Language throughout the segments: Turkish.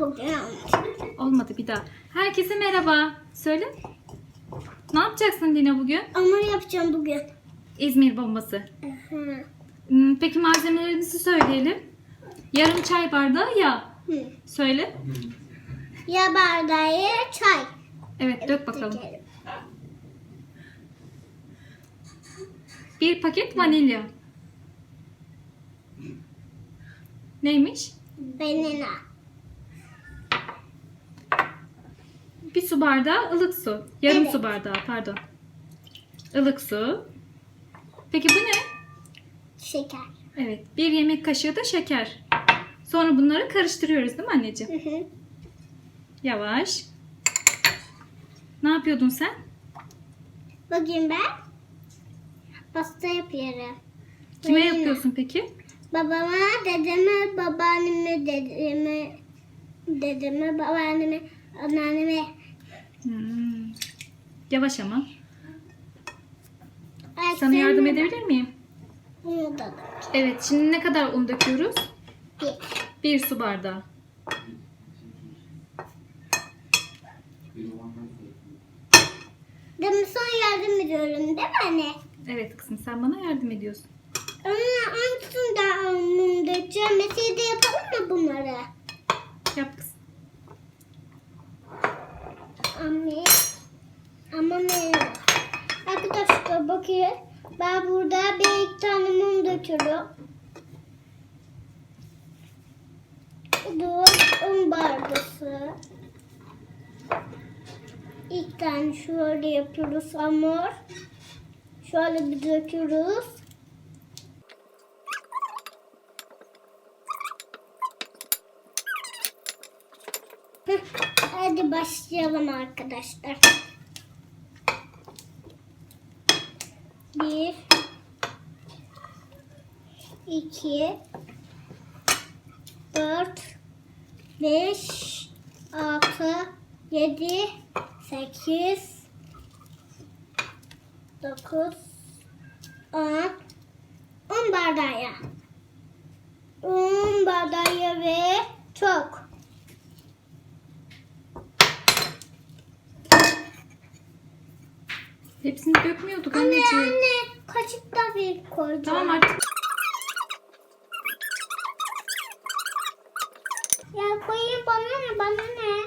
bugün. Olmadı bir daha. Herkese merhaba. Söyle. Ne yapacaksın Dina bugün? Hamur yapacağım bugün. İzmir bombası. Hı. Hmm, Peki malzemelerimizi söyleyelim. Yarım çay bardağı yağ. Hı. Söyle. Ya bardağı çay. Evet dök bakalım. Bir paket vanilya. Neymiş? Vanilla. Bir su bardağı ılık su. Yarım Evet. su bardağı pardon. Ilık su. Peki bu ne? Şeker. Evet. Bir yemek kaşığı da şeker. Sonra bunları karıştırıyoruz değil mi anneciğim? Hı hı. Yavaş. Ne yapıyordun sen? Bugün ben pasta yapıyorum. Kime Vanilla. yapıyorsun peki? Babama, dedeme, babaanneme, dedeme, dedeme, babaanneme, anneanneme. Hmm. Yavaş ama. Ay, Sana yardım edebilir miyim? Bunu da Evet. Şimdi ne kadar un döküyoruz? bir. Bir su bardağı. Demin sana yardım ediyorum değil mi anne? Evet kızım sen bana yardım ediyorsun. Ama hangisinde alnım dökeceğim? Mesleği de yapalım mı bunları? Yap kızım. Anne. Ama ne? Arkadaşlar bakın. Ben burada bir iki tane mum döküyorum. Bu un bardası. İlk tane şöyle yapıyoruz hamur. Şöyle bir döküyoruz. Hadi başlayalım arkadaşlar. Bir, iki, dört, beş, altı, yedi, sekiz, dokuz, on, on bardağı. On bardağı ve çok. Hepsini dökmüyorduk Anne anneciğim. anne bir koyacağım. Tamam artık. Ya koyayım bana ne bana ne?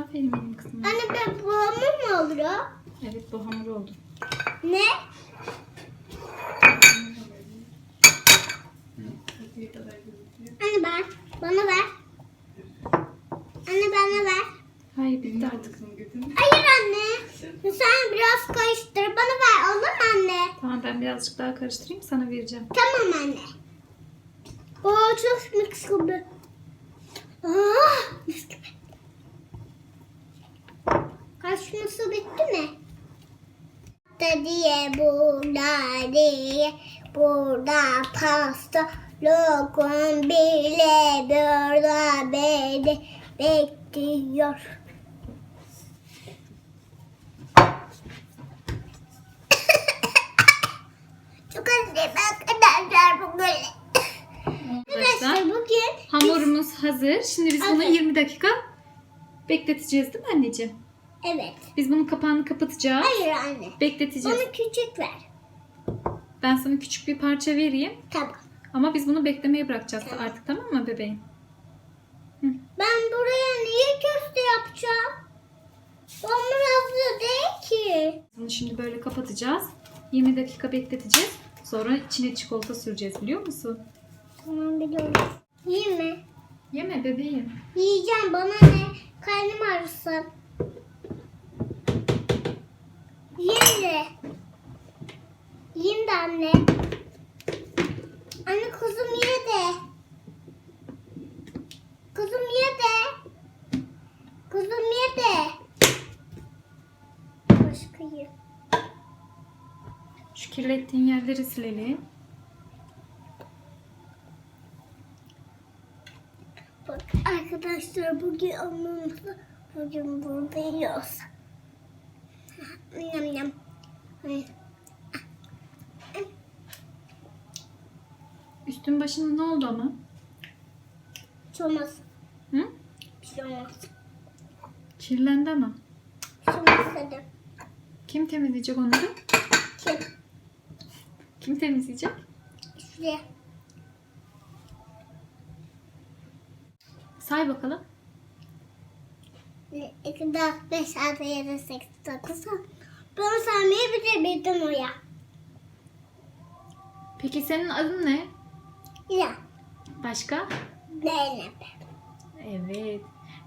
Aferin benim kızım. Anne ben bu hamur mu oluyor? Evet bu hamur oldu. Ne? Anne ben bana ver. Anne bana ver. Hayır bitti artık. Hayır anne. Sen biraz karıştır bana ver olur mu anne? Tamam ben birazcık daha karıştırayım sana vereceğim. Tamam anne. Oo çok mix gibi. Aa, mis gibi. Kaşması bitti mi? diye burada diye burada pasta lokum bile burada beni bekliyor. Çok özledim arkadaşlar bugün. Arkadaşlar bugün Hamurumuz hazır. Şimdi biz bunu Hazır. 20 dakika bekleteceğiz değil mi anneciğim? evet. Biz bunun kapağını kapatacağız. Hayır anne. Bekleteceğiz. Bana küçük ver. Ben sana küçük bir parça vereyim. Tamam. Ama biz bunu beklemeye bırakacağız artık tamam mı bebeğim? Ben buraya niye köfte yapacağım? Hamur hazır değil ki. Bunu şimdi böyle kapatacağız. 20 dakika bekleteceğiz. Sonra içine çikolata süreceğiz biliyor musun? Tamam biliyorum. Yiyeyim mi? Yeme bebeğim. Yiyeceğim bana ne? Karnım ağrısın. De. Yiyeyim de. Anne Kirlettiğin yerleri silelim. Bak arkadaşlar bugün annemizle bugün burada yiyoruz. Yam yam. Üstün başın ne oldu ama? Hiç olmaz. Hı? Bir şey olmaz. Kirlendi ama. Hiç olmaz dedim. Kim temizleyecek onları? Kim? Kim temizleyecek? Şuraya. Say bakalım. 2, 4, 5, 6, 7, 8, 9, 10. Ben saymayı bitirebildim oraya. Peki senin adın ne? Ya. Başka? Zeynep. Evet.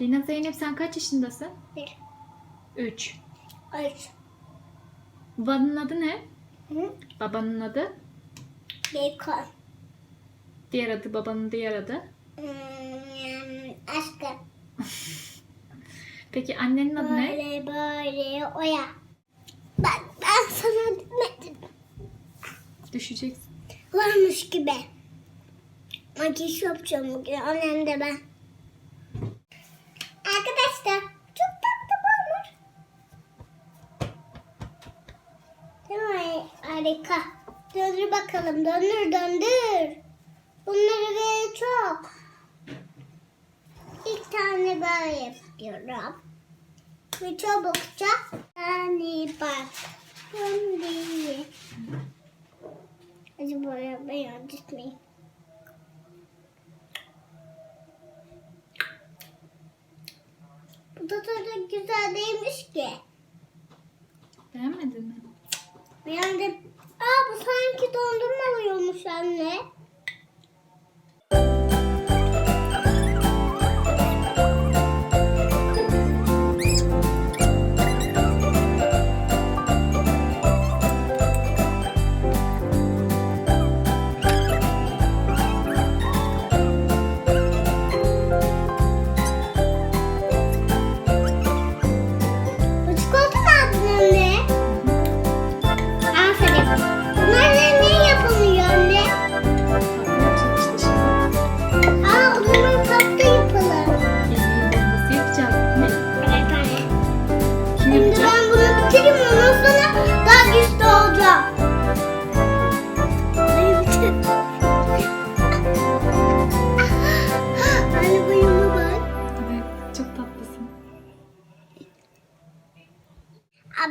Lina Zeynep sen kaç yaşındasın? 1, 3. 3, Babanın adı ne? Hı? Babanın adı? Bacon. Diğer adı babanın diğer adı. Hmm, aşkım. Peki annenin adı ne? Böyle böyle oya. Ben, ben sana demedim. Düşeceksin. Varmış gibi. Makyaj yapacağım bugün. Annem de ben. Arkadaşlar çok tatlı olmuş. Değil mi? Harika. Döndür bakalım. Döndür döndür. Bunları böyle çok. İlk tane böyle yapıyorum. Ve çabukça tane bak. Döndür. Hadi buraya beyan gitmeyin. Bu da tadı güzel değilmiş ki. Beğenmedin mi? Beğendim. Aa bu sanki dondurma oluyormuş anne.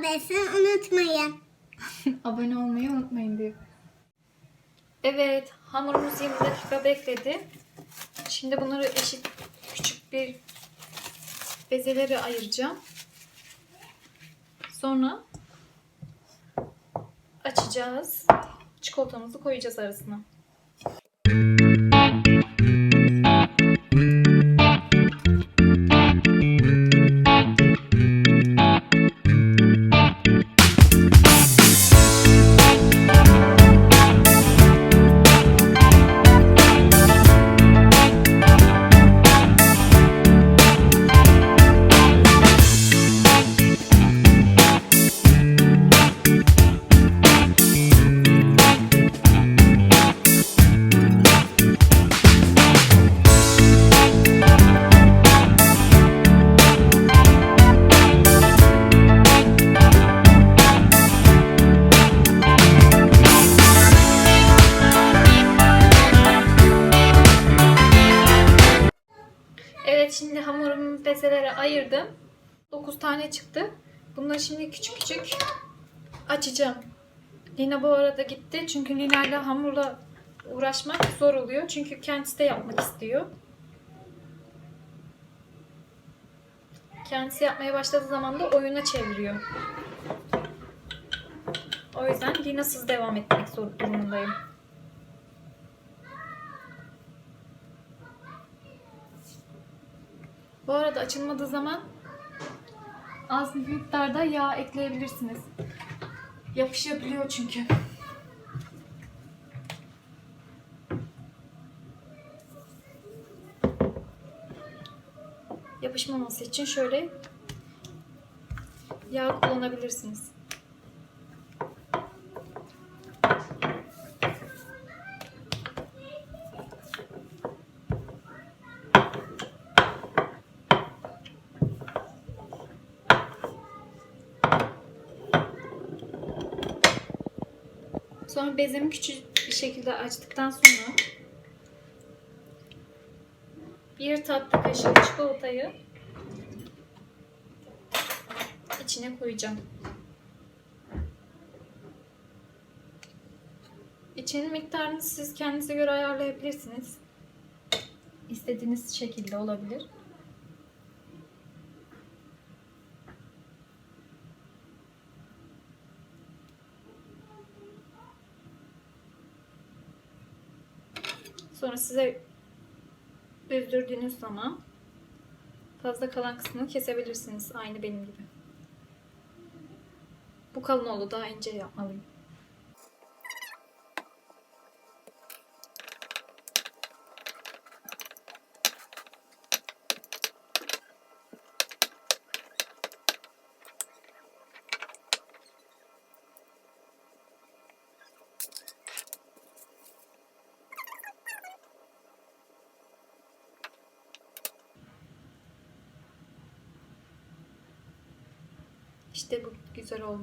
Abi sen unutmayın. Abone olmayı unutmayın diyor. Evet, hamurumuz 20 dakika bekledi. Şimdi bunları eşit küçük bir bezelere ayıracağım. Sonra açacağız. Çikolatamızı koyacağız arasına. Şimdi hamurumu bezelere ayırdım. 9 tane çıktı. Bunları şimdi küçük küçük açacağım. Lina bu arada gitti. Çünkü Lina ile hamurla uğraşmak zor oluyor. Çünkü kendisi de yapmak istiyor. Kendisi yapmaya başladığı zaman da oyuna çeviriyor. O yüzden Lina'sız devam etmek zor durumundayım. Bu arada açılmadığı zaman az miktarda yağ ekleyebilirsiniz. Yapışabiliyor çünkü. Yapışmaması için şöyle yağ kullanabilirsiniz. Sonra bezemi küçük bir şekilde açtıktan sonra bir tatlı kaşığı çikolatayı içine koyacağım. İçinin miktarını siz kendinize göre ayarlayabilirsiniz. İstediğiniz şekilde olabilir. Sonra size büzdürdüğünüz zaman fazla kalan kısmını kesebilirsiniz. Aynı benim gibi. Bu kalın oldu. Daha ince yapmalıyım. егуизароло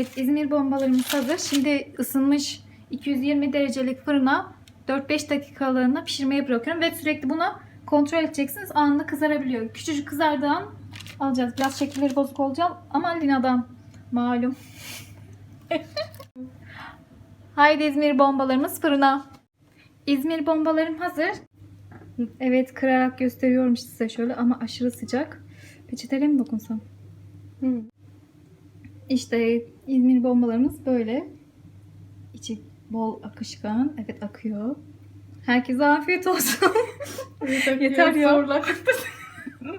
Evet, İzmir bombalarımız hazır. Şimdi ısınmış 220 derecelik fırına 4-5 dakikalığına pişirmeye bırakıyorum ve sürekli bunu kontrol edeceksiniz. Anında kızarabiliyor. Küçücük kızardığı an alacağız. Biraz şekilleri bozuk olacağım ama Lina'dan malum. Haydi İzmir bombalarımız fırına. İzmir bombalarım hazır. Evet kırarak gösteriyorum size şöyle ama aşırı sıcak. Peçetele mi dokunsam? İşte İzmir bombalarımız böyle. İçi bol akışkan. Evet akıyor. Herkese afiyet olsun. Yeter ya.